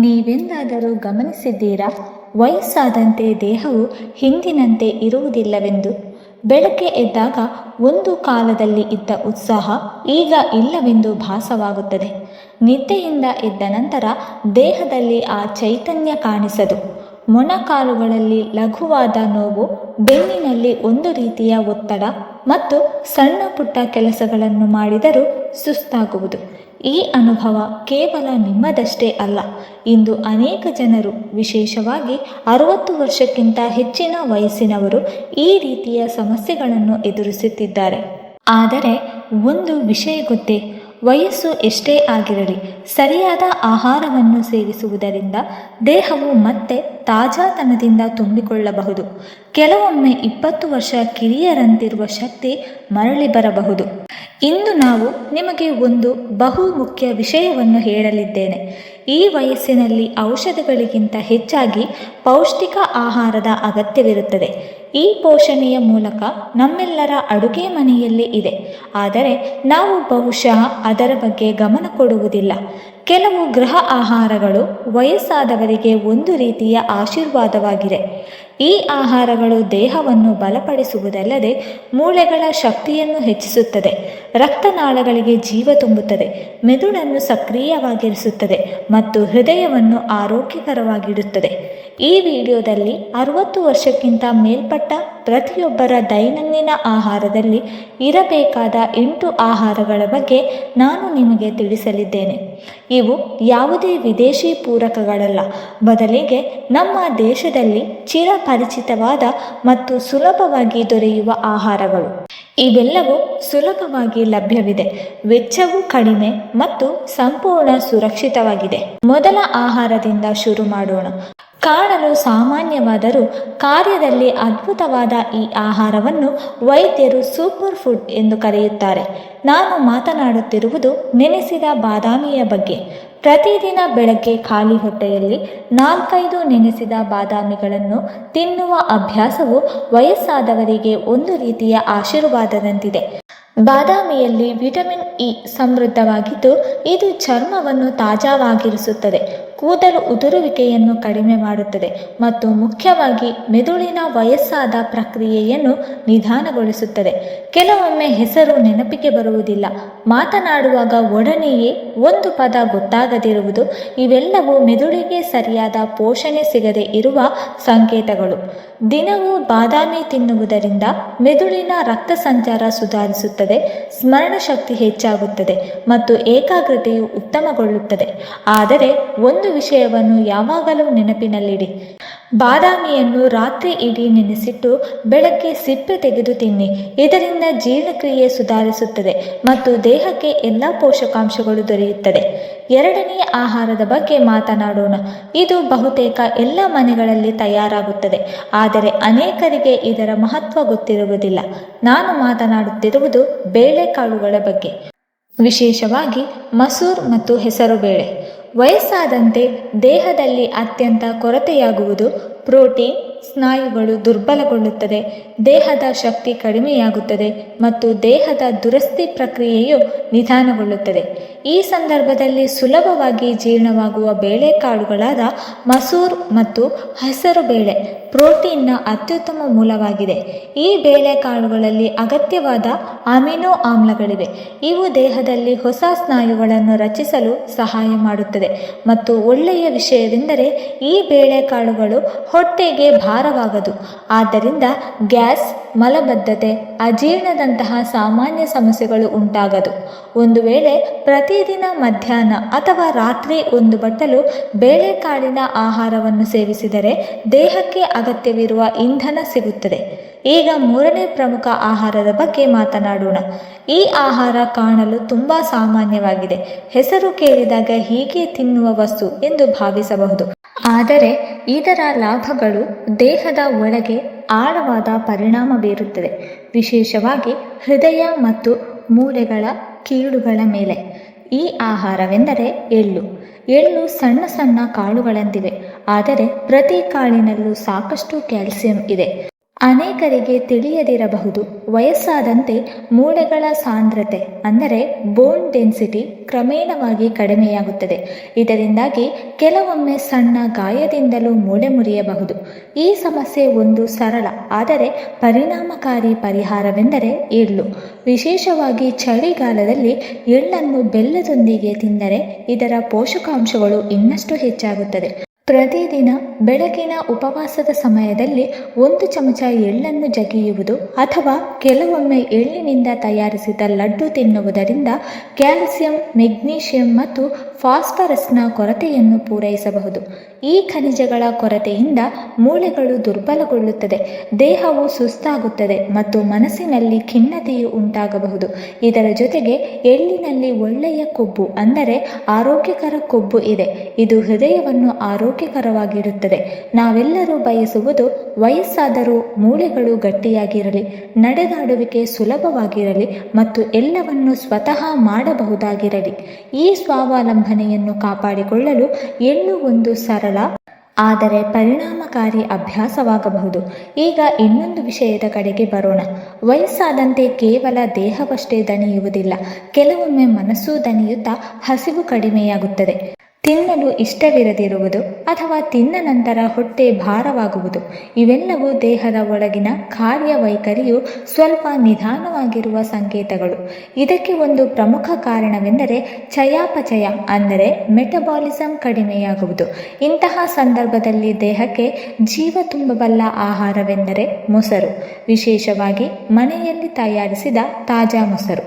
ನೀವೆಂದಾದರೂ ಗಮನಿಸಿದ್ದೀರಾ? ವಯಸ್ಸಾದಂತೆ ದೇಹವು ಹಿಂದಿನಂತೆ ಇರುವುದಿಲ್ಲವೆಂದು. ಬೆಳಗ್ಗೆ ಎದ್ದಾಗ ಒಂದು ಕಾಲದಲ್ಲಿ ಇದ್ದ ಉತ್ಸಾಹ ಈಗ ಇಲ್ಲವೆಂದು ಭಾಸವಾಗುತ್ತದೆ. ನಿದ್ದೆಯಿಂದ ಎದ್ದ ನಂತರ ದೇಹದಲ್ಲಿ ಆ ಚೈತನ್ಯ ಕಾಣಿಸದು. ಮೊಣಕಾಲುಗಳಲ್ಲಿ ಲಘುವಾದ ನೋವು, ಬೆನ್ನಿನಲ್ಲಿ ಒಂದು ರೀತಿಯ ಒತ್ತಡ ಮತ್ತು ಸಣ್ಣ ಪುಟ್ಟ ಕೆಲಸಗಳನ್ನು ಮಾಡಿದರೂ ಸುಸ್ತಾಗುವುದು. ಈ ಅನುಭವ ಕೇವಲ ನಿಮ್ಮದಷ್ಟೇ ಅಲ್ಲ. ಇಂದು ಅನೇಕ ಜನರು, ವಿಶೇಷವಾಗಿ ಅರುವತ್ತು ವರ್ಷಕ್ಕಿಂತ ಹೆಚ್ಚಿನ ವಯಸ್ಸಿನವರು ಈ ರೀತಿಯ ಸಮಸ್ಯೆಗಳನ್ನು ಎದುರಿಸುತ್ತಿದ್ದಾರೆ. ಆದರೆ ಒಂದು ವಿಷಯ ಗೊತ್ತೇ ವಯಸ್ಸು ಎಷ್ಟೇ ಆಗಿರಲಿ, ಸರಿಯಾದ ಆಹಾರವನ್ನು ಸೇವಿಸುವುದರಿಂದ ದೇಹವು ಮತ್ತೆ ತಾಜಾತನದಿಂದ ತುಂಬಿಕೊಳ್ಳಬಹುದು. ಕೆಲವೊಮ್ಮೆ ಇಪ್ಪತ್ತು ವರ್ಷ ಕಿರಿಯರಂತಿರುವ ಶಕ್ತಿ ಮರಳಿ ಬರಬಹುದು. ಇಂದು ನಾವು ನಿಮಗೆ ಒಂದು ಬಹು ಮುಖ್ಯ ವಿಷಯವನ್ನು ಹೇಳಲಿದ್ದೇನೆ. ಈ ವಯಸ್ಸಿನಲ್ಲಿ ಔಷಧಗಳಿಗಿಂತ ಹೆಚ್ಚಾಗಿ ಪೌಷ್ಟಿಕ ಆಹಾರದ ಅಗತ್ಯವಿರುತ್ತದೆ. ಈ ಪೋಷಣೆಯ ಮೂಲಕ ನಮ್ಮೆಲ್ಲರ ಅಡುಗೆ ಮನೆಯಲ್ಲಿ ಇದೆ. ಆದರೆ ನಾವು ಬಹುಶಃ ಅದರ ಬಗ್ಗೆ ಗಮನ ಕೊಡುವುದಿಲ್ಲ. ಕೆಲವು ಗೃಹ ಆಹಾರಗಳು ವಯಸ್ಸಾದವರಿಗೆ ಒಂದು ರೀತಿಯ ಆಶೀರ್ವಾದವಾಗಿದೆ. ಈ ಆಹಾರಗಳು ದೇಹವನ್ನು ಬಲಪಡಿಸುವುದಲ್ಲದೆ ಮೂಳೆಗಳ ಶಕ್ತಿಯನ್ನು ಹೆಚ್ಚಿಸುತ್ತದೆ. ರಕ್ತನಾಳಗಳಿಗೆ ಜೀವ ತುಂಬುತ್ತದೆ. ಮೆದುಳನ್ನು ಸಕ್ರಿಯವಾಗಿರಿಸುತ್ತದೆ ಮತ್ತು ಹೃದಯವನ್ನು ಆರೋಗ್ಯಕರವಾಗಿಡುತ್ತದೆ. ಈ ವಿಡಿಯೋದಲ್ಲಿ ಅರುವತ್ತು ವರ್ಷಕ್ಕಿಂತ ಮೇಲ್ಪಟ್ಟ ಪ್ರತಿಯೊಬ್ಬರ ದೈನಂದಿನ ಆಹಾರದಲ್ಲಿ ಇರಬೇಕಾದ ಎಂಟು ಆಹಾರಗಳ ಬಗ್ಗೆ ನಾನು ನಿಮಗೆ ತಿಳಿಸಲಿದ್ದೇನೆ. ಇವು ಯಾವುದೇ ವಿದೇಶಿ ಪೂರಕಗಳಲ್ಲ. ಬದಲಿಗೆ ನಮ್ಮ ದೇಶದಲ್ಲಿ ಚಿರಪರಿಚಿತವಾದ ಮತ್ತು ಸುಲಭವಾಗಿ ದೊರೆಯುವ ಆಹಾರಗಳು. ಇವೆಲ್ಲವೂ ಸುಲಭವಾಗಿ ಲಭ್ಯವಿದೆ. ವೆಚ್ಚವೂ ಕಡಿಮೆ ಮತ್ತು ಸಂಪೂರ್ಣ ಸುರಕ್ಷಿತವಾಗಿದೆ. ಮೊದಲ ಆಹಾರದಿಂದ ಶುರು ಮಾಡೋಣ. ಕಾಣಲು ಸಾಮಾನ್ಯವಾದರೂ ಕಾರ್ಯದಲ್ಲಿ ಅದ್ಭುತವಾದ ಈ ಆಹಾರವನ್ನು ವೈದ್ಯರು ಸೂಪರ್ ಫುಡ್ ಎಂದು ಕರೆಯುತ್ತಾರೆ. ನಾನು ಮಾತನಾಡುತ್ತಿರುವುದು ನೆನೆಸಿದ ಬಾದಾಮಿಯ ಬಗ್ಗೆ. ಪ್ರತಿದಿನ ಬೆಳಗ್ಗೆ ಖಾಲಿ ಹೊಟ್ಟೆಯಲ್ಲಿ ನಾಲ್ಕೈದು ನೆನೆಸಿದ ಬಾದಾಮಿಗಳನ್ನು ತಿನ್ನುವ ಅಭ್ಯಾಸವು ವಯಸ್ಸಾದವರಿಗೆ ಒಂದು ರೀತಿಯ ಆಶೀರ್ವಾದದಂತಿದೆ. ಬಾದಾಮಿಯಲ್ಲಿ ವಿಟಮಿನ್ ಇ ಸಮೃದ್ಧವಾಗಿದ್ದು, ಇದು ಚರ್ಮವನ್ನು ತಾಜಾವಾಗಿರಿಸುತ್ತದೆ. ಕೂದಲು ಉದುರುವಿಕೆಯನ್ನು ಕಡಿಮೆ ಮಾಡುತ್ತದೆ ಮತ್ತು ಮುಖ್ಯವಾಗಿ ಮೆದುಳಿನ ವಯಸ್ಸಾದ ಪ್ರಕ್ರಿಯೆಯನ್ನು ನಿಧಾನಗೊಳಿಸುತ್ತದೆ. ಕೆಲವೊಮ್ಮೆ ಹೆಸರು ನೆನಪಿಗೆ ಬರುವುದಿಲ್ಲ. ಮಾತನಾಡುವಾಗ ಒಡನೆಯೇ ಒಂದು ಪದ ಗೊತ್ತಾಗದಿರುವುದು, ಇವೆಲ್ಲವೂ ಮೆದುಳಿಗೆ ಸರಿಯಾದ ಪೋಷಣೆ ಸಿಗದೆ ಇರುವ ಸಂಕೇತಗಳು. ದಿನವೂ ಬಾದಾಮಿ ತಿನ್ನುವುದರಿಂದ ಮೆದುಳಿನ ರಕ್ತ ಸಂಚಾರ ಸುಧಾರಿಸುತ್ತದೆ ಸ್ಮರಣ ಶಕ್ತಿ ಹೆಚ್ಚಾಗುತ್ತದೆ ಮತ್ತು ಏಕಾಗ್ರತೆಯು ಉತ್ತಮಗೊಳ್ಳುತ್ತದೆ. ಆದರೆ ಒಂದು ವಿಷಯವನ್ನು ಯಾವಾಗಲೂ ನೆನಪಿನಲ್ಲಿಡಿ. ಬಾದಾಮಿಯನ್ನು ರಾತ್ರಿ ಇಡೀ ನೆನೆಸಿಟ್ಟು ಬೆಳಗ್ಗೆ ಸಿಪ್ಪೆ ತೆಗೆದು ತಿನ್ನಿ. ಇದರಿಂದ ಜೀರ್ಣಕ್ರಿಯೆ ಸುಧಾರಿಸುತ್ತದೆ ಮತ್ತು ದೇಹಕ್ಕೆ ಎಲ್ಲ ಪೋಷಕಾಂಶಗಳು ದೊರೆಯುತ್ತದೆ. ಎರಡನೆಯ ಆಹಾರದ ಬಗ್ಗೆ ಮಾತನಾಡೋಣ. ಇದು ಬಹುತೇಕ ಎಲ್ಲ ಮನೆಗಳಲ್ಲಿ ತಯಾರಾಗುತ್ತದೆ. ಆದರೆ ಅನೇಕರಿಗೆ ಇದರ ಮಹತ್ವ ಗೊತ್ತಿರುವುದಿಲ್ಲ. ನಾನು ಮಾತನಾಡುತ್ತಿರುವುದು ಬೇಳೆಕಾಳುಗಳ ಬಗ್ಗೆ. ವಿಶೇಷವಾಗಿ ಮಸೂರ್ ಮತ್ತು ಹೆಸರುಬೇಳೆ. ವಯಸ್ಸಾದಂತೆ ದೇಹದಲ್ಲಿ ಅತ್ಯಂತ ಕೊರತೆಯಾಗುವುದು ಪ್ರೋಟೀನ್ ಸ್ನಾಯುಗಳು ದುರ್ಬಲಗೊಳ್ಳುತ್ತದೆ, ದೇಹದ ಶಕ್ತಿ ಕಡಿಮೆಯಾಗುತ್ತದೆ ಮತ್ತು ದೇಹದ ದುರಸ್ತಿ ಪ್ರಕ್ರಿಯೆಯು ನಿಧಾನಗೊಳ್ಳುತ್ತದೆ. ಈ ಸಂದರ್ಭದಲ್ಲಿ ಸುಲಭವಾಗಿ ಜೀರ್ಣವಾಗುವ ಬೇಳೆಕಾಳುಗಳಾದ ಮಸೂರ್ ಮತ್ತು ಹೆಸರು ಬೇಳೆ ಪ್ರೋಟೀನ್ನ ಅತ್ಯುತ್ತಮ ಮೂಲವಾಗಿದೆ. ಈ ಬೇಳೆಕಾಳುಗಳಲ್ಲಿ ಅಗತ್ಯವಾದ ಅಮಿನೋ ಆಮ್ಲಗಳಿವೆ. ಇವು ದೇಹದಲ್ಲಿ ಹೊಸ ಸ್ನಾಯುಗಳನ್ನು ರಚಿಸಲು ಸಹಾಯ ಮಾಡುತ್ತದೆ. ಮತ್ತು ಒಳ್ಳೆಯ ವಿಷಯವೆಂದರೆ ಈ ಬೇಳೆಕಾಳುಗಳು ಹೊಟ್ಟೆಗೆ ಭಾರವಾಗದು. ಆದ್ದರಿಂದ ಗ್ಯಾಸ್, ಮಲಬದ್ಧತೆ, ಅಜೀರ್ಣದಂತಹ ಸಾಮಾನ್ಯ ಸಮಸ್ಯೆಗಳು ಉಂಟಾಗದು. ಒಂದು ವೇಳೆ ಪ್ರತಿದಿನ ಮಧ್ಯಾಹ್ನ ಅಥವಾ ರಾತ್ರಿ ಒಂದು ಬಟ್ಟಲು ಬೇಳೆಕಾಳಿನ ಆಹಾರವನ್ನು ಸೇವಿಸಿದರೆ ದೇಹಕ್ಕೆ ಅಗತ್ಯವಿರುವ ಇಂಧನ ಸಿಗುತ್ತದೆ. ಈಗ ಮೂರನೇ ಪ್ರಮುಖ ಆಹಾರದ ಬಗ್ಗೆ ಮಾತನಾಡೋಣ. ಈ ಆಹಾರ ಕಾಣಲು ತುಂಬಾ ಸಾಮಾನ್ಯವಾಗಿದೆ. ಹೆಸರು ಕೇಳಿದಾಗ ಹೀಗೆ ತಿನ್ನುವ ವಸ್ತು ಎಂದು ಭಾವಿಸಬಹುದು. ಆದರೆ ಇದರ ಲಾಭಗಳು ದೇಹದ ಒಳಗೆ ಆಳವಾದ ಪರಿಣಾಮ ಬೀರುತ್ತದೆ ವಿಶೇಷವಾಗಿ ಹೃದಯ ಮತ್ತು ಮೂಳೆಗಳ ಕೀಳುಗಳ ಮೇಲೆ. ಈ ಆಹಾರವೆಂದರೆ ಎಳ್ಳು. ಎಳ್ಳು ಸಣ್ಣ ಸಣ್ಣ ಕಾಳುಗಳಂತಿವೆ. ಆದರೆ ಪ್ರತಿ ಕಾಳಿನಲ್ಲೂ ಸಾಕಷ್ಟು ಕ್ಯಾಲ್ಸಿಯಂ ಇದೆ. ಅನೇಕರಿಗೆ ತಿಳಿಯದಿರಬಹುದು. ವಯಸ್ಸಾದಂತೆ ಮೂಳೆಗಳ ಸಾಂದ್ರತೆ, ಅಂದರೆ ಬೋನ್ ಡೆನ್ಸಿಟಿ ಕ್ರಮೇಣವಾಗಿ ಕಡಿಮೆಯಾಗುತ್ತದೆ. ಇದರಿಂದಾಗಿ ಕೆಲವೊಮ್ಮೆ ಸಣ್ಣ ಗಾಯದಿಂದಲೂ ಮೂಳೆ ಮುರಿಯಬಹುದು. ಈ ಸಮಸ್ಯೆ ಒಂದು ಸರಳ, ಆದರೆ ಪರಿಣಾಮಕಾರಿ ಪರಿಹಾರವೆಂದರೆ ಎಳ್ಳು. ವಿಶೇಷವಾಗಿ ಚಳಿಗಾಲದಲ್ಲಿ ಎಳ್ಳನ್ನು ಬೆಲ್ಲದೊಂದಿಗೆ ತಿಂದರೆ ಇದರ ಪೋಷಕಾಂಶಗಳು ಇನ್ನಷ್ಟು ಹೆಚ್ಚಾಗುತ್ತದೆ. ಪ್ರತಿದಿನ ಬೆಳಗಿನ ಉಪವಾಸದ ಸಮಯದಲ್ಲಿ ಒಂದು ಚಮಚ ಎಳ್ಳನ್ನು ಜಗಿಯುವುದು ಅಥವಾ ಕೆಲವೊಮ್ಮೆ ಎಳ್ಳಿನಿಂದ ತಯಾರಿಸಿದ ಲಡ್ಡು ತಿನ್ನುವುದರಿಂದ ಕ್ಯಾಲ್ಸಿಯಂ, ಮೆಗ್ನೀಷಿಯಂ ಮತ್ತು ಫಾಸ್ಫರಸ್ನ ಕೊರತೆಯನ್ನು ಪೂರೈಸಬಹುದು. ಈ ಖನಿಜಗಳ ಕೊರತೆಯಿಂದ ಮೂಳೆಗಳು ದುರ್ಬಲಗೊಳ್ಳುತ್ತದೆ, ದೇಹವು ಸುಸ್ತಾಗುತ್ತದೆ ಮತ್ತು ಮನಸ್ಸಿನಲ್ಲಿ ಖಿನ್ನತೆಯು ಉಂಟಾಗಬಹುದು. ಇದರ ಜೊತೆಗೆ ಎಳ್ಳಿನಲ್ಲಿ ಒಳ್ಳೆಯ ಕೊಬ್ಬು, ಅಂದರೆ ಆರೋಗ್ಯಕರ ಕೊಬ್ಬು ಇದೆ. ಇದು ಹೃದಯವನ್ನು ಆರೋಗ್ಯಕರವಾಗಿಡುತ್ತದೆ. ನಾವೆಲ್ಲರೂ ಬಯಸುವುದು ವಯಸ್ಸಾದರೂ ಮೂಳೆಗಳು ಗಟ್ಟಿಯಾಗಿರಲಿ, ನಡೆದಾಡುವಿಕೆ ಸುಲಭವಾಗಿರಲಿ ಮತ್ತು ಎಲ್ಲವನ್ನು ಸ್ವತಃ ಮಾಡಬಹುದಾಗಿರಲಿ. ಈ ಸ್ವಾವಲಂಬನೆಯನ್ನು ಕಾಪಾಡಿಕೊಳ್ಳಲು ಎಳ್ಳು ಒಂದು ಸರಳ, ಆದರೆ ಪರಿಣಾಮಕಾರಿ ಅಭ್ಯಾಸವಾಗಬಹುದು. ಈಗ ಇನ್ನೊಂದು ವಿಷಯದ ಕಡೆಗೆ ಬರೋಣ. ವಯಸ್ಸಾದಂತೆ ಕೇವಲ ದೇಹವಷ್ಟೇ ದಣಿಯುವುದಿಲ್ಲ. ಕೆಲವೊಮ್ಮೆ ಮನಸ್ಸೂ ದಣಿಯುತ್ತಾ ಹಸಿವು ಕಡಿಮೆಯಾಗುತ್ತದೆ. ತಿನ್ನಲು ಇಷ್ಟವಿರದಿರುವುದು ಅಥವಾ ತಿಂದ ನಂತರ ಹೊಟ್ಟೆ ಭಾರವಾಗುವುದು, ಇವೆಲ್ಲವೂ ದೇಹದ ಒಳಗಿನ ಕಾರ್ಯವೈಖರಿಯು ಸ್ವಲ್ಪ ನಿಧಾನವಾಗಿರುವ ಸಂಕೇತಗಳು. ಇದಕ್ಕೆ ಒಂದು ಪ್ರಮುಖ ಕಾರಣವೆಂದರೆ ಚಯಾಪಚಯ, ಅಂದರೆ ಮೆಟಬಾಲಿಸಂ ಕಡಿಮೆಯಾಗುವುದು. ಇಂತಹ ಸಂದರ್ಭದಲ್ಲಿ ದೇಹಕ್ಕೆ ಜೀವ ತುಂಬಬಲ್ಲ ಆಹಾರವೆಂದರೆ ಮೊಸರು, ವಿಶೇಷವಾಗಿ ಮನೆಯಲ್ಲಿ ತಯಾರಿಸಿದ ತಾಜಾ ಮೊಸರು.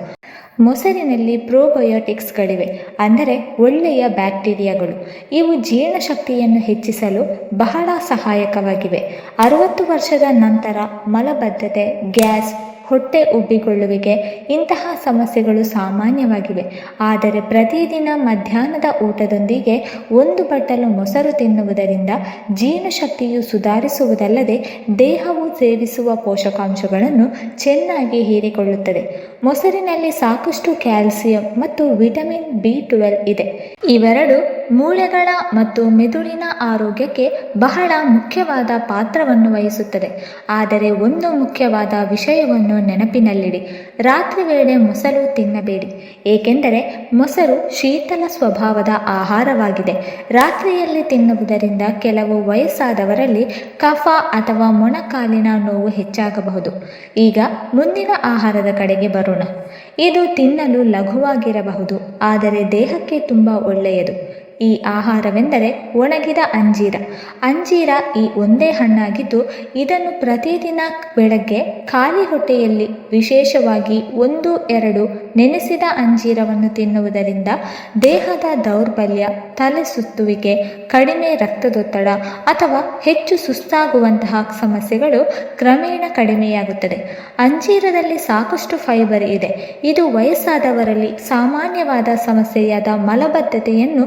ಮೊಸರಿನಲ್ಲಿ ಪ್ರೋಬಯೋಟಿಕ್ಸ್ಗಳಿವೆ, ಅಂದರೆ ಒಳ್ಳೆಯ ಬ್ಯಾಕ್ಟೀರಿಯಾಗಳು. ಇವು ಜೀರ್ಣಶಕ್ತಿಯನ್ನು ಹೆಚ್ಚಿಸಲು ಬಹಳ ಸಹಾಯಕವಾಗಿವೆ. ಅರವತ್ತು ವರ್ಷದ ನಂತರ ಮಲಬದ್ಧತೆ, ಗ್ಯಾಸ್ ಹೊಟ್ಟೆ ಉಬ್ಬಿಕೊಳ್ಳುವಿಕೆ. ಇಂತಹ ಸಮಸ್ಯೆಗಳು ಸಾಮಾನ್ಯವಾಗಿವೆ. ಆದರೆ ಪ್ರತಿದಿನ ಮಧ್ಯಾಹ್ನದ ಊಟದೊಂದಿಗೆ ಒಂದು ಬಟ್ಟಲು ಮೊಸರು ತಿನ್ನುವುದರಿಂದ ಜೀರ್ಣಶಕ್ತಿಯು ಸುಧಾರಿಸುವುದಲ್ಲದೆ ದೇಹವು ಸೇವಿಸುವ ಪೋಷಕಾಂಶಗಳನ್ನು ಚೆನ್ನಾಗಿ ಹೀರಿಕೊಳ್ಳುತ್ತದೆ. ಮೊಸರಿನಲ್ಲಿ ಸಾಕಷ್ಟು ಕ್ಯಾಲ್ಸಿಯಂ ಮತ್ತು ವಿಟಮಿನ್ ಬಿ ಟ್ವೆಲ್ ಇದೆ. ಇವೆರಡು ಮೂಳೆಗಳ ಮತ್ತು ಮೆದುಳಿನ ಆರೋಗ್ಯಕ್ಕೆ ಬಹಳ ಮುಖ್ಯವಾದ ಪಾತ್ರವನ್ನು ವಹಿಸುತ್ತದೆ. ಆದರೆ ಒಂದು ಮುಖ್ಯವಾದ ವಿಷಯವನ್ನು ನೆನಪಿನಲ್ಲಿಡಿ. ರಾತ್ರಿ ವೇಳೆ ಮೊಸರು ತಿನ್ನಬೇಡಿ. ಏಕೆಂದರೆ ಮೊಸರು ಶೀತಲ ಸ್ವಭಾವದ ಆಹಾರವಾಗಿದೆ. ರಾತ್ರಿಯಲ್ಲಿ ತಿನ್ನುವುದರಿಂದ ಕೆಲವು ವಯಸ್ಸಾದವರಲ್ಲಿ ಕಫ ಅಥವಾ ಮೊಣಕಾಲಿನ ನೋವು ಹೆಚ್ಚಾಗಬಹುದು. ಈಗ ಮುಂದಿನ ಆಹಾರದ ಕಡೆಗೆ ಬರೋಣ. ಇದು ತಿನ್ನಲು ಲಘುವಾಗಿರಬಹುದು, ಆದರೆ ದೇಹಕ್ಕೆ ತುಂಬ ಒಳ್ಳೆಯದು. ಈ ಆಹಾರವೆಂದರೆ ಒಣಗಿದ ಅಂಜೀರ. ಅಂಜೀರ ಈ ಒಂದೇ ಹಣ್ಣಾಗಿದ್ದು, ಇದನ್ನು ಪ್ರತಿದಿನ ಬೆಳಗ್ಗೆ ಖಾಲಿ ಹೊಟ್ಟೆಯಲ್ಲಿ ವಿಶೇಷವಾಗಿ ಒಂದು, ಎರಡು ನೆನೆಸಿದ ಅಂಜೀರವನ್ನು ತಿನ್ನುವುದರಿಂದ ದೇಹದ ದೌರ್ಬಲ್ಯ, ತಲೆ ಸುತ್ತುವಿಕೆ, ಕಡಿಮೆ ರಕ್ತದೊತ್ತಡ ಅಥವಾ ಹೆಚ್ಚು ಸುಸ್ತಾಗುವಂತಹ ಸಮಸ್ಯೆಗಳು ಕ್ರಮೇಣ ಕಡಿಮೆಯಾಗುತ್ತದೆ. ಅಂಜೀರದಲ್ಲಿ ಸಾಕಷ್ಟು ಫೈಬರ್ ಇದೆ. ಇದು ವಯಸ್ಸಾದವರಲ್ಲಿ ಸಾಮಾನ್ಯವಾದ ಸಮಸ್ಯೆಯಾದ ಮಲಬದ್ಧತೆಯನ್ನು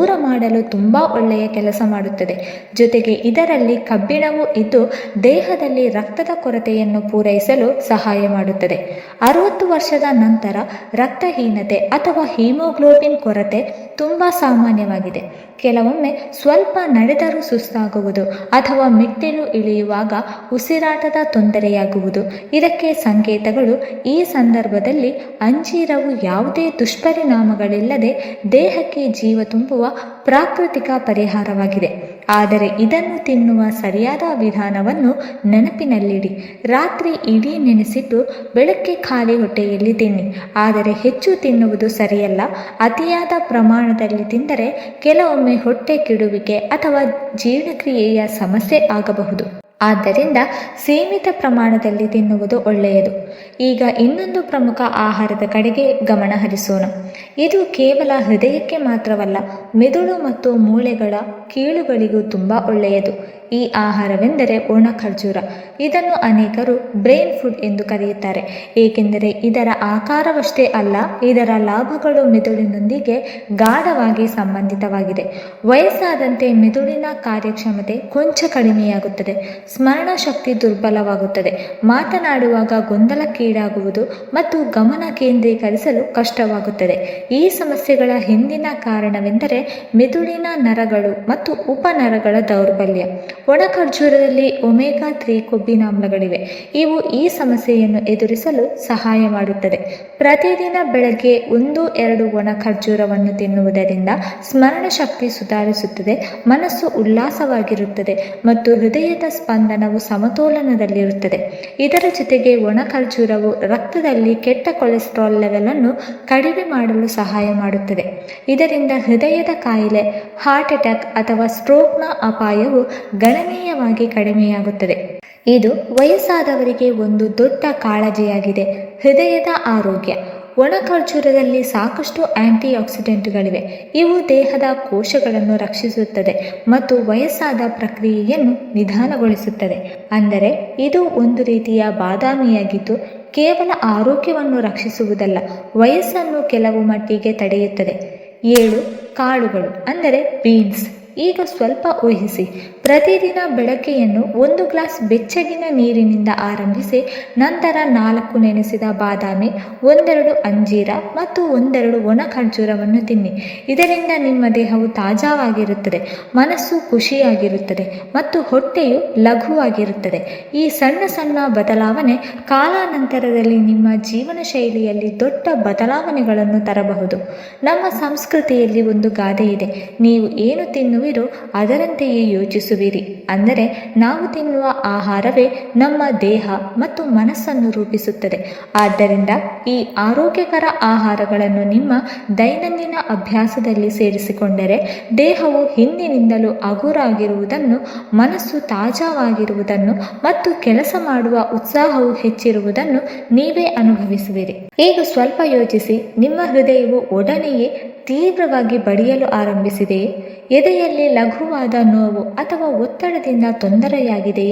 ಮಾಡಲು ತುಂಬ ಒಳ್ಳೆಯ ಕೆಲಸ ಮಾಡುತ್ತದೆ. ಜೊತೆಗೆ ಇದರಲ್ಲಿ ಕಬ್ಬಿಣವು ಇದ್ದು ದೇಹದಲ್ಲಿ ರಕ್ತದ ಕೊರತೆಯನ್ನು ಪೂರೈಸಲು ಸಹಾಯ ಮಾಡುತ್ತದೆ. ಅರುವತ್ತು ವರ್ಷದ ನಂತರ ರಕ್ತಹೀನತೆ ಅಥವಾ ಹಿಮೋಗ್ಲೋಬಿನ್ ಕೊರತೆ ತುಂಬ ಸಾಮಾನ್ಯವಾಗಿದೆ. ಕೆಲವೊಮ್ಮೆ ಸ್ವಲ್ಪ ನಡೆದರೂ ಸುಸ್ತಾಗುವುದು ಅಥವಾ ಮೆಟ್ಟಿಲು ಇಳಿಯುವಾಗ ಉಸಿರಾಟದ ತೊಂದರೆಯಾಗುವುದು. ಇದಕ್ಕೆ ಸಂಕೇತಗಳು ಈ ಸಂದರ್ಭದಲ್ಲಿ ಅಂಜೀರವು ಯಾವುದೇ ದುಷ್ಪರಿಣಾಮಗಳಿಲ್ಲದೆ ದೇಹಕ್ಕೆ ಜೀವ ತುಂಬುವ ಪ್ರಾಕೃತಿಕ ಪರಿಹಾರವಾಗಿದೆ. ಆದರೆ ಇದನ್ನು ತಿನ್ನುವ ಸರಿಯಾದ ವಿಧಾನವನ್ನು ನೆನಪಿನಲ್ಲಿಡಿ. ರಾತ್ರಿ ಇಡೀ ನೆನೆಸಿದ್ದು ಬೆಳಗ್ಗೆ ಖಾಲಿ ಹೊಟ್ಟೆಯಲ್ಲಿ ತಿನ್ನಿ. ಆದರೆ ಹೆಚ್ಚು ತಿನ್ನುವುದು ಸರಿಯಲ್ಲ. ಅತಿಯಾದ ಪ್ರಮಾಣದಲ್ಲಿ ತಿಂದರೆ ಕೆಲವೊಮ್ಮೆ ಹೊಟ್ಟೆ ಕೆಡುವಿಕೆ ಅಥವಾ ಜೀರ್ಣಕ್ರಿಯೆಯ ಸಮಸ್ಯೆ ಆಗಬಹುದು. ಆದ್ದರಿಂದ ಸೀಮಿತ ಪ್ರಮಾಣದಲ್ಲಿ ತಿನ್ನುವುದು ಒಳ್ಳೆಯದು. ಈಗ ಇನ್ನೊಂದು ಪ್ರಮುಖ ಆಹಾರದ ಕಡೆಗೆ ಗಮನ ಹರಿಸೋಣ. ಇದು ಕೇವಲ ಹೃದಯಕ್ಕೆ ಮಾತ್ರವಲ್ಲ, ಮೆದುಳು ಮತ್ತು ಮೂಳೆಗಳ ಕೀಳುಗಳಿಗೂ ತುಂಬ ಒಳ್ಳೆಯದು. ಈ ಆಹಾರವೆಂದರೆ ಒಣ ಖರ್ಜೂರ ಇದನ್ನು ಅನೇಕರು ಬ್ರೈನ್ ಫುಡ್ ಎಂದು ಕರೆಯುತ್ತಾರೆ. ಏಕೆಂದರೆ ಇದರ ಆಕಾರವಷ್ಟೇ ಅಲ್ಲ, ಇದರ ಲಾಭಗಳು ಮೆದುಳಿನೊಂದಿಗೆ ಗಾಢವಾಗಿ ಸಂಬಂಧಿತವಾಗಿದೆ. ವಯಸ್ಸಾದಂತೆ ಮೆದುಳಿನ ಕಾರ್ಯಕ್ಷಮತೆ ಕೊಂಚ ಕಡಿಮೆಯಾಗುತ್ತದೆ. ಸ್ಮರಣ ಶಕ್ತಿ ದುರ್ಬಲವಾಗುತ್ತದೆ. ಮಾತನಾಡುವಾಗ ಗೊಂದಲಕ್ಕೀಡಾಗುವುದು ಮತ್ತು ಗಮನ ಕೇಂದ್ರೀಕರಿಸಲು ಕಷ್ಟವಾಗುತ್ತದೆ. ಈ ಸಮಸ್ಯೆಗಳ ಹಿಂದಿನ ಕಾರಣವೆಂದರೆ ಮೆದುಳಿನ ನರಗಳು ಮತ್ತು ಉಪನರಗಳ ದೌರ್ಬಲ್ಯ. ಒಣ ಖರ್ಜೂರದಲ್ಲಿ ಒಮೆಗಾ ತ್ರೀ ಕೊಬ್ಬಿನಾಮ್ಲಗಳಿವೆ ಇವು ಈ ಸಮಸ್ಯೆಯನ್ನು ಎದುರಿಸಲು ಸಹಾಯ ಮಾಡುತ್ತದೆ. ಪ್ರತಿದಿನ ಬೆಳಗ್ಗೆ ಒಂದು, ಎರಡು ಒಣ ಖರ್ಜೂರವನ್ನು ತಿನ್ನುವುದರಿಂದ ಸ್ಮರಣ ಶಕ್ತಿ ಸುಧಾರಿಸುತ್ತದೆ, ಮನಸ್ಸು ಉಲ್ಲಾಸವಾಗಿರುತ್ತದೆ ಮತ್ತು ಹೃದಯದ ಸ್ಪಂದನವು ಸಮತೋಲನದಲ್ಲಿರುತ್ತದೆ. ಇದರ ಜೊತೆಗೆ ಒಣ ಖರ್ಜೂರವು ರಕ್ತದಲ್ಲಿ ಕೆಟ್ಟ ಕೊಲೆಸ್ಟ್ರಾಲ್ ಲೆವೆಲ್ ಅನ್ನು ಕಡಿಮೆ ಮಾಡಲು ಸಹಾಯ ಮಾಡುತ್ತದೆ. ಇದರಿಂದ ಹೃದಯದ ಕಾಯಿಲೆ, ಹಾರ್ಟ್ ಅಟ್ಯಾಕ್ ಅಥವಾ ಸ್ಟ್ರೋಕ್ನ ಅಪಾಯವು ಗಣನೀಯವಾಗಿ ಕಡಿಮೆಯಾಗುತ್ತದೆ. ಇದು ವಯಸ್ಸಾದವರಿಗೆ ಒಂದು ದೊಡ್ಡ ಕಾಳಜಿಯಾಗಿದೆ. ಹೃದಯದ ಆರೋಗ್ಯ. ಒಣ ಖರ್ಜೂರದಲ್ಲಿ ಸಾಕಷ್ಟು ಆಂಟಿ ಆಕ್ಸಿಡೆಂಟ್ಗಳಿವೆ ಇವು ದೇಹದ ಕೋಶಗಳನ್ನು ರಕ್ಷಿಸುತ್ತದೆ ಮತ್ತು ವಯಸ್ಸಾದ ಪ್ರಕ್ರಿಯೆಯನ್ನು ನಿಧಾನಗೊಳಿಸುತ್ತದೆ. ಅಂದರೆ, ಇದು ಒಂದು ರೀತಿಯ ಬಾದಾಮಿಯಾಗಿದ್ದು, ಕೇವಲ ಆರೋಗ್ಯವನ್ನು ರಕ್ಷಿಸುವುದಲ್ಲ, ವಯಸ್ಸನ್ನು ಕೆಲವು ಮಟ್ಟಿಗೆ ತಡೆಯುತ್ತದೆ. ಏಳು, ಕಾಳುಗಳು, ಅಂದರೆ ಬೀನ್ಸ್ ಈಗ ಸ್ವಲ್ಪ ಊಹಿಸಿ. ಪ್ರತಿದಿನ ಬೆಳಕೆಯನ್ನು ಒಂದು ಗ್ಲಾಸ್ ಬೆಚ್ಚಗಿನ ನೀರಿನಿಂದ ಆರಂಭಿಸಿ ನಂತರ ನಾಲ್ಕು ನೆನೆಸಿದ ಬಾದಾಮಿ, ಒಂದೆರಡು ಅಂಜೀರ ಮತ್ತು ಒಂದೆರಡು ಒಣ ಖರ್ಜೂರವನ್ನು ತಿನ್ನಿ. ಇದರಿಂದ ನಿಮ್ಮ ದೇಹವು ತಾಜಾವಾಗಿರುತ್ತದೆ, ಮನಸ್ಸು ಖುಷಿಯಾಗಿರುತ್ತದೆ ಮತ್ತು ಹೊಟ್ಟೆಯು ಲಘುವಾಗಿರುತ್ತದೆ. ಈ ಸಣ್ಣ ಸಣ್ಣ ಬದಲಾವಣೆ ಕಾಲಾನಂತರದಲ್ಲಿ ನಿಮ್ಮ ಜೀವನ ಶೈಲಿಯಲ್ಲಿ ದೊಡ್ಡ ಬದಲಾವಣೆಗಳನ್ನು ತರಬಹುದು. ನಮ್ಮ ಸಂಸ್ಕೃತಿಯಲ್ಲಿ ಒಂದು ಗಾದೆ ಇದೆ, ನೀವು ಏನು ತಿನ್ನುವಿರೋ ಅದರಂತೆಯೇ ಯೋಚಿಸುವಿರಿ ಅಂದರೆ ನಾವು ತಿನ್ನುವ ಆಹಾರವೇ ನಮ್ಮ ದೇಹ ಮತ್ತು ಮನಸ್ಸನ್ನು ರೂಪಿಸುತ್ತದೆ. ಆದ್ದರಿಂದ ಈ ಆರೋಗ್ಯಕರ ಆಹಾರಗಳನ್ನು ನಿಮ್ಮ ದೈನಂದಿನ ಅಭ್ಯಾಸದಲ್ಲಿ ಸೇರಿಸಿಕೊಂಡರೆ ದೇಹವು ಹಿಂದಿನಿಂದಲೂ ಹಗುರಾಗಿರುವುದನ್ನು, ಮನಸ್ಸು ತಾಜಾವಾಗಿರುವುದನ್ನು ಮತ್ತು ಕೆಲಸ ಮಾಡುವ ಉತ್ಸಾಹವು ಹೆಚ್ಚಿರುವುದನ್ನು ನೀವೇ ಅನುಭವಿಸುವಿರಿ. ಈಗ ಸ್ವಲ್ಪ ಯೋಚಿಸಿ, ನಿಮ್ಮ ಹೃದಯವು ಒಡನೆಯೇ ತೀವ್ರವಾಗಿ ಬಡಿಯಲು ಆರಂಭಿಸಿದೆ. ಎದೆಯಲ್ಲಿ ಲಘುವಾದ ನೋವು ಅಥವಾ ಒತ್ತಡದಿಂದ ತೊಂದರೆಯಾಗಿದೆ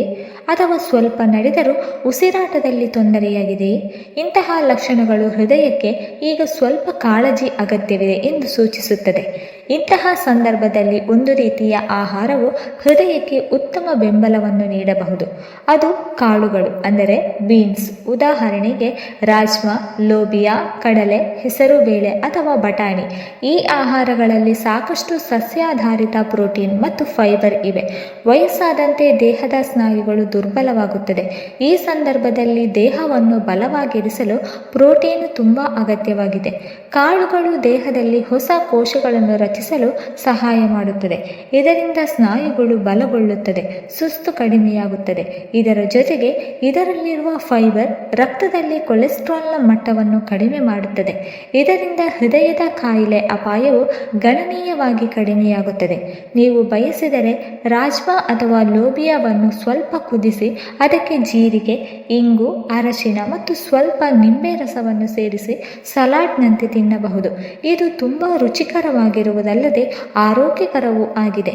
ಅಥವಾ ಸ್ವಲ್ಪ ನಡೆದರೂ ಉಸಿರಾಟದಲ್ಲಿ ತೊಂದರೆಯಾಗಿದೆ. ಇಂತಹ ಲಕ್ಷಣಗಳು ಹೃದಯಕ್ಕೆ ಈಗ ಸ್ವಲ್ಪ ಕಾಳಜಿ ಅಗತ್ಯವಿದೆ ಎಂದು ಸೂಚಿಸುತ್ತದೆ. ಇಂತಹ ಸಂದರ್ಭದಲ್ಲಿ ಒಂದು ರೀತಿಯ ಆಹಾರವು ಹೃದಯಕ್ಕೆ ಉತ್ತಮ ಬೆಂಬಲವನ್ನು ನೀಡಬಹುದು. ಅದು ಕಾಳುಗಳು, ಅಂದರೆ ಬೀನ್ಸ್. ಉದಾಹರಣೆಗೆ ರಾಜ್ಮಾ, ಲೋಬಿಯಾ, ಕಡಲೆ, ಹೆಸರುಬೇಳೆ ಅಥವಾ ಬಟಾಣಿ. ಈ ಆಹಾರಗಳಲ್ಲಿ ಸಾಕಷ್ಟು ಸಸ್ಯಾಧಾರಿತ ಪ್ರೋಟೀನ್ ಮತ್ತು ಫೈಬರ್ ಇವೆ. ವಯಸ್ಸಾದಂತೆ ದೇಹದ ಸ್ನಾಯುಗಳು ದುರ್ಬಲವಾಗುತ್ತದೆ. ಈ ಸಂದರ್ಭದಲ್ಲಿ ದೇಹವನ್ನು ಬಲವಾಗಿರಿಸಲು ಪ್ರೋಟೀನ್ ತುಂಬ ಅಗತ್ಯವಾಗಿದೆ. ಕಾಳುಗಳು ದೇಹದಲ್ಲಿ ಹೊಸ ಕೋಶಗಳನ್ನು ರಚಿಸಲು ಸಹಾಯ ಮಾಡುತ್ತದೆ. ಇದರಿಂದ ಸ್ನಾಯುಗಳು ಬಲಗೊಳ್ಳುತ್ತದೆ, ಸುಸ್ತು ಕಡಿಮೆಯಾಗುತ್ತದೆ. ಇದರ ಜೊತೆಗೆ ಇದರಲ್ಲಿರುವ ಫೈಬರ್ ರಕ್ತದಲ್ಲಿ ಕೊಲೆಸ್ಟ್ರಾಲ್ನ ಮಟ್ಟವನ್ನು ಕಡಿಮೆ ಮಾಡುತ್ತದೆ. ಇದರಿಂದ ಹೃದಯದ ಕಾಯಿಲೆ ಅಪಾಯವು ಗಣನೀಯವಾಗಿ ಕಡಿಮೆಯಾಗುತ್ತದೆ. ನೀವು ಬಯಸಿದರೆ ರಾಜ್ಮಾ ಅಥವಾ ಲೋಬಿಯಾವನ್ನು ಸ್ವಲ್ಪ ಕುದಿಸಿ, ಅದಕ್ಕೆ ಜೀರಿಗೆ, ಇಂಗು, ಅರಶಿನ ಮತ್ತು ಸ್ವಲ್ಪ ನಿಂಬೆ ರಸವನ್ನು ಸೇರಿಸಿ ಸಲಾಡ್ನಂತೆ ತಿನ್ನಬಹುದು. ಇದು ತುಂಬ ರುಚಿಕರವಾಗಿರುವುದಲ್ಲದೆ ಆರೋಗ್ಯಕರವೂ ಆಗಿದೆ.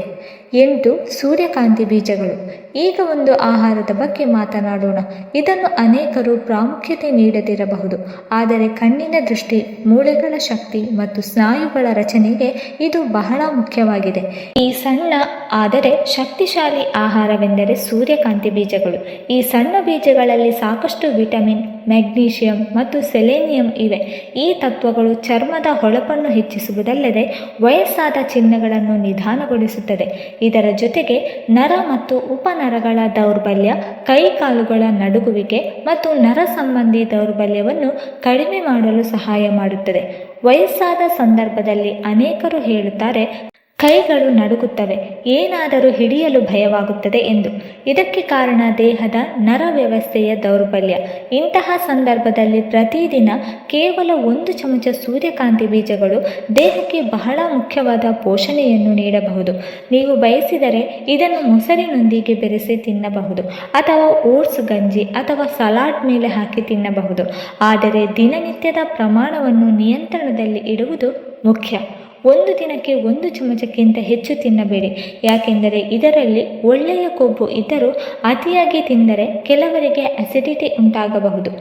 ಎಂಟು ಸೂರ್ಯಕಾಂತಿ ಬೀಜಗಳು. ಈಗ ಒಂದು ಆಹಾರದ ಬಗ್ಗೆ ಮಾತನಾಡೋಣ. ಇದನ್ನು ಅನೇಕರು ಪ್ರಾಮುಖ್ಯತೆ ನೀಡದಿರಬಹುದು. ಆದರೆ ಕಣ್ಣಿನ ದೃಷ್ಟಿ, ಮೂಳೆಗಳ ಶಕ್ತಿ ಮತ್ತು ಸ್ನಾಯುಗಳ ರಚನೆಗೆ ಇದು ಬಹಳ ಮುಖ್ಯವಾಗಿದೆ. ಈ ಸಣ್ಣ, ಆದರೆ ಶಕ್ತಿಶಾಲಿ ಆಹಾರವೆಂದರೆ ಸೂರ್ಯಕಾಂತಿ ಬೀಜಗಳು. ಈ ಸಣ್ಣ ಬೀಜಗಳಲ್ಲಿ ಸಾಕಷ್ಟು ವಿಟಮಿನ್ ಮೆಗ್ನೀಷಿಯಂ ಮತ್ತು ಸೆಲೆನಿಯಂ ಇವೆ. ಈ ತತ್ವಗಳು ಚರ್ಮದ ಹೊಳಪನ್ನು ಹೆಚ್ಚಿಸುವುದಲ್ಲದೆ ವಯಸ್ಸಾದ ಚಿಹ್ನೆಗಳನ್ನು ನಿಧಾನಗೊಳಿಸುತ್ತದೆ. ಇದರ ಜೊತೆಗೆ ನರ ಮತ್ತು ಉಪನರಗಳ ದೌರ್ಬಲ್ಯ ಕೈಕಾಲುಗಳ ನಡುಗುವಿಕೆ ಮತ್ತು ನರ ಸಂಬಂಧಿ ದೌರ್ಬಲ್ಯವನ್ನು ಕಡಿಮೆ ಮಾಡಲು ಸಹಾಯ ಮಾಡುತ್ತದೆ. ವಯಸ್ಸಾದ ಸಂದರ್ಭದಲ್ಲಿ ಅನೇಕರು ಹೇಳುತ್ತಾರೆ ಕೈಗಳು ನಡುಗುತ್ತವೆ. ಏನಾದರೂ ಹಿಡಿಯಲು ಭಯವಾಗುತ್ತದೆ ಎಂದು. ಇದಕ್ಕೆ ಕಾರಣ ದೇಹದ ನರ ವ್ಯವಸ್ಥೆಯ ದೌರ್ಬಲ್ಯ. ಇಂತಹ ಸಂದರ್ಭದಲ್ಲಿ ಪ್ರತಿದಿನ ಕೇವಲ ಒಂದು ಚಮಚ ಸೂರ್ಯಕಾಂತಿ ಬೀಜಗಳು ದೇಹಕ್ಕೆ ಬಹಳ ಮುಖ್ಯವಾದ ಪೋಷಣೆಯನ್ನು ನೀಡಬಹುದು. ನೀವು ಬಯಸಿದರೆ ಇದನ್ನು ಮೊಸರಿನೊಂದಿಗೆ ಬೆರೆಸಿ ತಿನ್ನಬಹುದು ಅಥವಾ ಓಟ್ಸ್ ಗಂಜಿ ಅಥವಾ ಸಲಾಡ್ ಮೇಲೆ ಹಾಕಿ ತಿನ್ನಬಹುದು. ಆದರೆ ದಿನನಿತ್ಯದ ಪ್ರಮಾಣವನ್ನು ನಿಯಂತ್ರಣದಲ್ಲಿ ಇಡುವುದು ಮುಖ್ಯ. ಒಂದು ದಿನಕ್ಕೆ ಒಂದು ಚಮಚಕ್ಕಿಂತ ಹೆಚ್ಚು ತಿನ್ನಬೇಡಿ. ಯಾಕೆಂದರೆ ಇದರಲ್ಲಿ ಒಳ್ಳೆಯ ಕೊಬ್ಬು ಇದ್ದರೂ ಅತಿಯಾಗಿ ತಿಂದರೆ ಕೆಲವರಿಗೆ ಅಸಿಡಿಟಿ ಉಂಟಾಗಬಹುದು.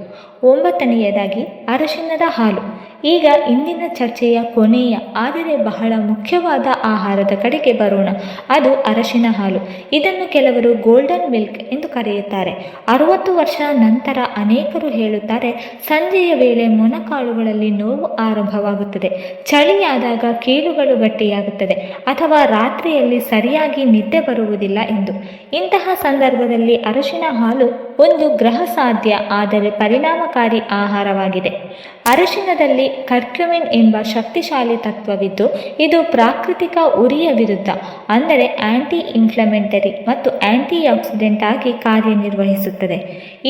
ಒಂಬತ್ತನೆಯದಾಗಿ ಅರಶಿನದ ಹಾಲು. ಈಗ ಇಂದಿನ ಚರ್ಚೆಯ ಕೊನೆಯ, ಆದರೆ ಬಹಳ ಮುಖ್ಯವಾದ ಆಹಾರದ ಕಡೆಗೆ ಬರೋಣ. ಅದು ಅರಶಿನ ಹಾಲು. ಇದನ್ನು ಕೆಲವರು ಗೋಲ್ಡನ್ ಮಿಲ್ಕ್ ಎಂದು ಕರೆಯುತ್ತಾರೆ. ಅರವತ್ತು ವರ್ಷ ನಂತರ ಅನೇಕರು ಹೇಳುತ್ತಾರೆ, ಸಂಜೆಯ ವೇಳೆ ಮೊಣಕಾಳುಗಳಲ್ಲಿ ನೋವು ಆರಂಭವಾಗುತ್ತದೆ. ಚಳಿಯಾದಾಗ ಕೀಲುಗಳು ಗಟ್ಟಿಯಾಗುತ್ತದೆ, ಅಥವಾ ರಾತ್ರಿಯಲ್ಲಿ ಸರಿಯಾಗಿ ನಿದ್ದೆ ಬರುವುದಿಲ್ಲ ಎಂದು. ಇಂತಹ ಸಂದರ್ಭದಲ್ಲಿ ಅರಶಿನ ಹಾಲು ಒಂದು ಗ್ರಹ ಸಾಧ್ಯ ಆದರೆ ಪರಿಣಾಮಕಾರಿ ಆಹಾರವಾಗಿದೆ. ಅರಶಿನದಲ್ಲಿ ಕರ್ಕ್ಯುಮಿನ್ ಎಂಬ ಶಕ್ತಿಶಾಲಿ ತತ್ವವಿದ್ದು, ಇದು ಪ್ರಾಕೃತಿಕ ಉರಿಯ ವಿರುದ್ಧ, ಅಂದರೆ ಆಂಟಿ ಇನ್ಫ್ಲಮೆಂಟರಿ ಮತ್ತು ಆಂಟಿ ಆಕ್ಸಿಡೆಂಟ್ ಆಗಿ ಕಾರ್ಯನಿರ್ವಹಿಸುತ್ತದೆ.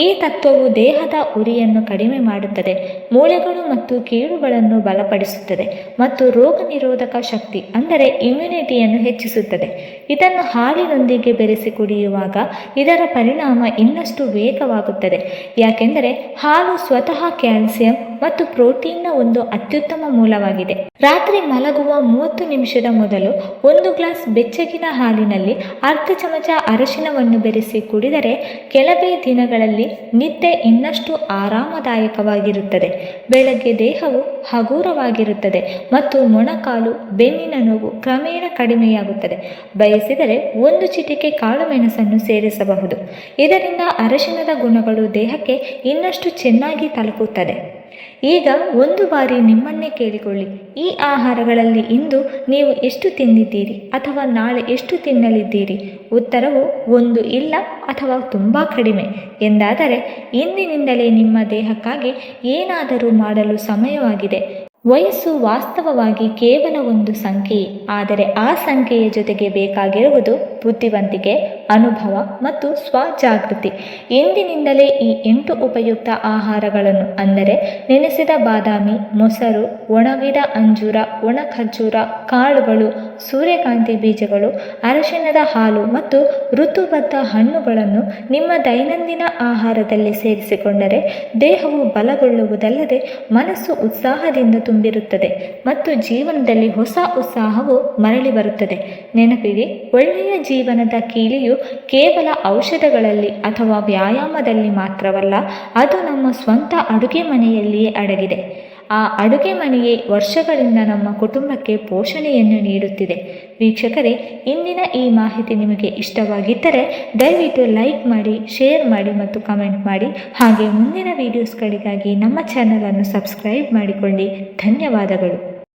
ಈ ತತ್ವವು ದೇಹದ ಉರಿಯನ್ನು ಕಡಿಮೆ ಮಾಡುತ್ತದೆ, ಮೂಳೆಗಳು ಮತ್ತು ಕೀಳುಗಳನ್ನು ಬಲಪಡಿಸುತ್ತದೆ ಮತ್ತು ರೋಗ ನಿರೋಧಕ ಶಕ್ತಿ, ಅಂದರೆ ಇಮ್ಯುನಿಟಿಯನ್ನು ಹೆಚ್ಚಿಸುತ್ತದೆ. ಇದನ್ನು ಹಾಲಿನೊಂದಿಗೆ ಬೆರೆಸಿ ಕುಡಿಯುವಾಗ ಇದರ ಪರಿಣಾಮ ಇನ್ನಷ್ಟು ವೇಗವಾಗುತ್ತದೆ. ಯಾಕೆಂದರೆ ಹಾಲು ಸ್ವತಃ ಕ್ಯಾಲ್ಸಿಯಂ ಮತ್ತು ಪ್ರೋಟೀನ್ನ ಒಂದು ಅತ್ಯುತ್ತಮ ಮೂಲವಾಗಿದೆ. ರಾತ್ರಿ ಮಲಗುವ ಮೂವತ್ತು ನಿಮಿಷದ ಮೊದಲು ಒಂದು ಗ್ಲಾಸ್ ಬೆಚ್ಚಗಿನ ಹಾಲಿನಲ್ಲಿ ಅರ್ಧ ಚಮಚ ಅರಶಿನವನ್ನು ಬೆರೆಸಿ ಕುಡಿದರೆ ಕೆಲವೇ ದಿನಗಳಲ್ಲಿ ನಿದ್ದೆ ಇನ್ನಷ್ಟು ಆರಾಮದಾಯಕವಾಗಿರುತ್ತದೆ. ಬೆಳಗ್ಗೆ ದೇಹವು ಹಗುರವಾಗಿರುತ್ತದೆ ಮತ್ತು ಮೊಣಕಾಲು, ಬೆನ್ನಿನ ನೋವು ಕ್ರಮೇಣ ಕಡಿಮೆಯಾಗುತ್ತದೆ. ಬಯಸಿದರೆ ಒಂದು ಚಿಟಿಕೆ ಕಾಳುಮೆಣಸನ್ನು ಸೇರಿಸಬಹುದು. ಇದರಿಂದ ಅರಶಿನದ ಗುಣಗಳು ದೇಹಕ್ಕೆ ಇನ್ನಷ್ಟು ಚೆನ್ನಾಗಿ ತಲುಪುತ್ತದೆ. ಈಗ ಒಂದು ಬಾರಿ ನಿಮ್ಮನ್ನೇ ಕೇಳಿಕೊಳ್ಳಿ. ಈ ಆಹಾರಗಳಲ್ಲಿ ಇಂದು ನೀವು ಎಷ್ಟು ತಿಂದಿದ್ದೀರಿ ಅಥವಾ ನಾಳೆ ಎಷ್ಟು ತಿನ್ನಲಿದ್ದೀರಿ? ಉತ್ತರವು ಒಂದು ಇಲ್ಲ ಅಥವಾ ತುಂಬ ಕಡಿಮೆ. ಎಂದಾದರೆ, ಇಂದಿನಿಂದಲೇ ನಿಮ್ಮ ದೇಹಕ್ಕಾಗಿ ಏನಾದರೂ ಮಾಡಲು ಸಮಯವಾಗಿದೆ. ವಯಸ್ಸು ವಾಸ್ತವವಾಗಿ ಕೇವಲ ಒಂದು ಸಂಖ್ಯೆಯೇ ಆದರೆ ಆ ಸಂಖ್ಯೆಯ ಜೊತೆಗೆ ಬೇಕಾಗಿರುವುದು ಬುದ್ಧಿವಂತಿಕೆ, ಅನುಭವ ಮತ್ತು ಸ್ವಜಾಗೃತಿ. ಇಂದಿನಿಂದಲೇ ಈ ಎಂಟು ಉಪಯುಕ್ತ ಆಹಾರಗಳನ್ನು ಅಂದರೆ ನೆನೆಸಿದ ಬಾದಾಮಿ, ಮೊಸರು, ಒಣಗಿದ ಅಂಜೂರ ಒಣ ಖರ್ಜೂರ ಕಾಳುಗಳು, ಸೂರ್ಯಕಾಂತಿ ಬೀಜಗಳು ಅರಶಿನದ ಹಾಲು ಮತ್ತು ಋತುಬದ್ಧ ಹಣ್ಣುಗಳನ್ನು ನಿಮ್ಮ ದೈನಂದಿನ ಆಹಾರದಲ್ಲಿ ಸೇರಿಸಿಕೊಂಡರೆ ದೇಹವು ಬಲಗೊಳ್ಳುವುದಲ್ಲದೆ ಮನಸ್ಸು ಉತ್ಸಾಹದಿಂದ ತುಂಬಿರುತ್ತದೆ ಮತ್ತು ಜೀವನದಲ್ಲಿ ಹೊಸ ಉತ್ಸಾಹವು ಮರಳಿ ಬರುತ್ತದೆ. ನೆನಪಿಗೆ ಒಳ್ಳೆಯ ಜೀವನದ ಕೀಲಿಯು ಕೇವಲ ಔಷಧಗಳಲ್ಲಿ ಅಥವಾ ವ್ಯಾಯಾಮದಲ್ಲಿ ಮಾತ್ರವಲ್ಲ, ಅದು ನಮ್ಮ ಸ್ವಂತ ಅಡುಗೆ ಮನೆಯಲ್ಲಿಯೇ ಅಡಗಿದೆ. ಆ ಅಡುಗೆ ಮನೆಯೇ ವರ್ಷಗಳಿಂದ ನಮ್ಮ ಕುಟುಂಬಕ್ಕೆ ಪೋಷಣೆಯನ್ನು ನೀಡುತ್ತಿದೆ. ವೀಕ್ಷಕರೇ, ಇಂದಿನ ಈ ಮಾಹಿತಿ ನಿಮಗೆ ಇಷ್ಟವಾಗಿದ್ದರೆ ದಯವಿಟ್ಟು ಲೈಕ್ ಮಾಡಿ, ಶೇರ್ ಮಾಡಿ ಮತ್ತು ಕಮೆಂಟ್ ಮಾಡಿ. ಹಾಗೆ ಮುಂದಿನ ವೀಡಿಯೋಸ್ಗಳಿಗಾಗಿ ನಮ್ಮ ಚಾನಲನ್ನು ಸಬ್ಸ್ಕ್ರೈಬ್ ಮಾಡಿಕೊಳ್ಳಿ. ಧನ್ಯವಾದಗಳು.